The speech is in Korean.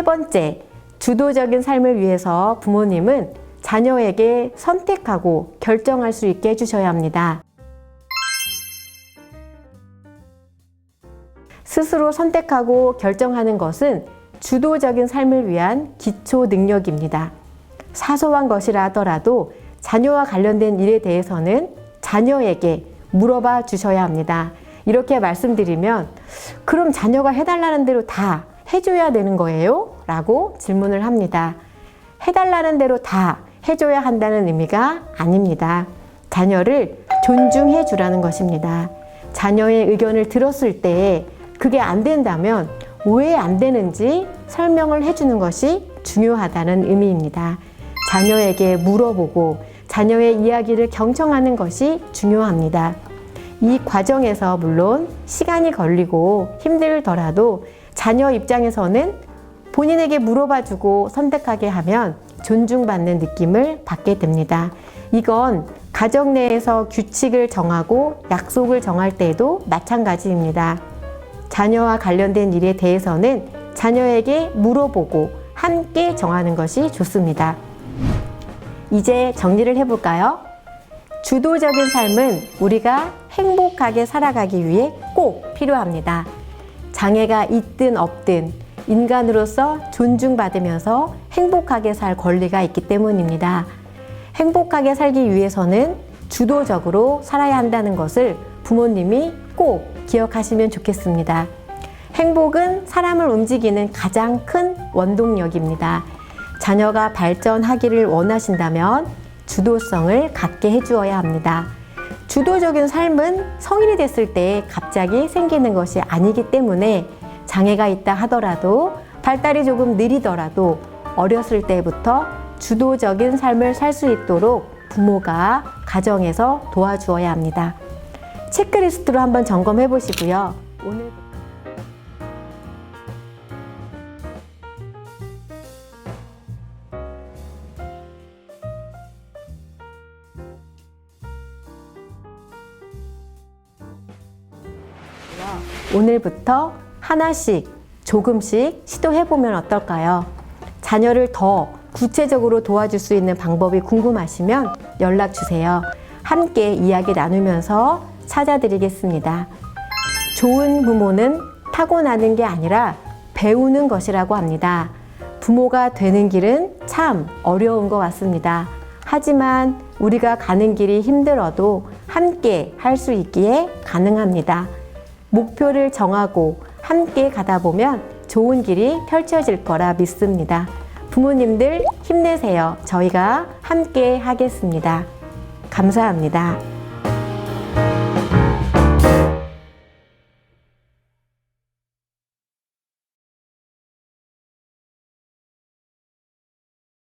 세 번째, 주도적인 삶을 위해서 부모님은 자녀에게 선택하고 결정할 수 있게 해주셔야 합니다. 스스로 선택하고 결정하는 것은 주도적인 삶을 위한 기초 능력입니다. 사소한 것이라 하더라도 자녀와 관련된 일에 대해서는 자녀에게 물어봐 주셔야 합니다. 이렇게 말씀드리면, 그럼 자녀가 해달라는 대로 다 해줘야 되는 거예요? 라고 질문을 합니다. 해달라는 대로 다 해줘야 한다는 의미가 아닙니다. 자녀를 존중해 주라는 것입니다. 자녀의 의견을 들었을 때 그게 안 된다면 왜 안 되는지 설명을 해주는 것이 중요하다는 의미입니다. 자녀에게 물어보고 자녀의 이야기를 경청하는 것이 중요합니다. 이 과정에서 물론 시간이 걸리고 힘들더라도 자녀 입장에서는 본인에게 물어봐주고 선택하게 하면 존중받는 느낌을 받게 됩니다. 이건 가정 내에서 규칙을 정하고 약속을 정할 때에도 마찬가지입니다. 자녀와 관련된 일에 대해서는 자녀에게 물어보고 함께 정하는 것이 좋습니다. 이제 정리를 해볼까요? 주도적인 삶은 우리가 행복하게 살아가기 위해 꼭 필요합니다. 장애가 있든 없든 인간으로서 존중받으면서 행복하게 살 권리가 있기 때문입니다. 행복하게 살기 위해서는 주도적으로 살아야 한다는 것을 부모님이 꼭 기억하시면 좋겠습니다. 행복은 사람을 움직이는 가장 큰 원동력입니다. 자녀가 발전하기를 원하신다면 주도성을 갖게 해주어야 합니다. 주도적인 삶은 성인이 됐을 때 갑자기 생기는 것이 아니기 때문에 장애가 있다 하더라도 발달이 조금 느리더라도 어렸을 때부터 주도적인 삶을 살 수 있도록 부모가 가정에서 도와주어야 합니다. 체크리스트로 한번 점검해 보시고요. 오늘부터 하나씩 조금씩 시도해 보면 어떨까요? 자녀를 더 구체적으로 도와줄 수 있는 방법이 궁금하시면 연락 주세요. 함께 이야기 나누면서 찾아드리겠습니다. 좋은 부모는 타고나는 게 아니라 배우는 것이라고 합니다. 부모가 되는 길은 참 어려운 것 같습니다. 하지만 우리가 가는 길이 힘들어도 함께 할 수 있기에 가능합니다. 목표를 정하고 함께 가다 보면 좋은 길이 펼쳐질 거라 믿습니다. 부모님들 힘내세요. 저희가 함께 하겠습니다. 감사합니다.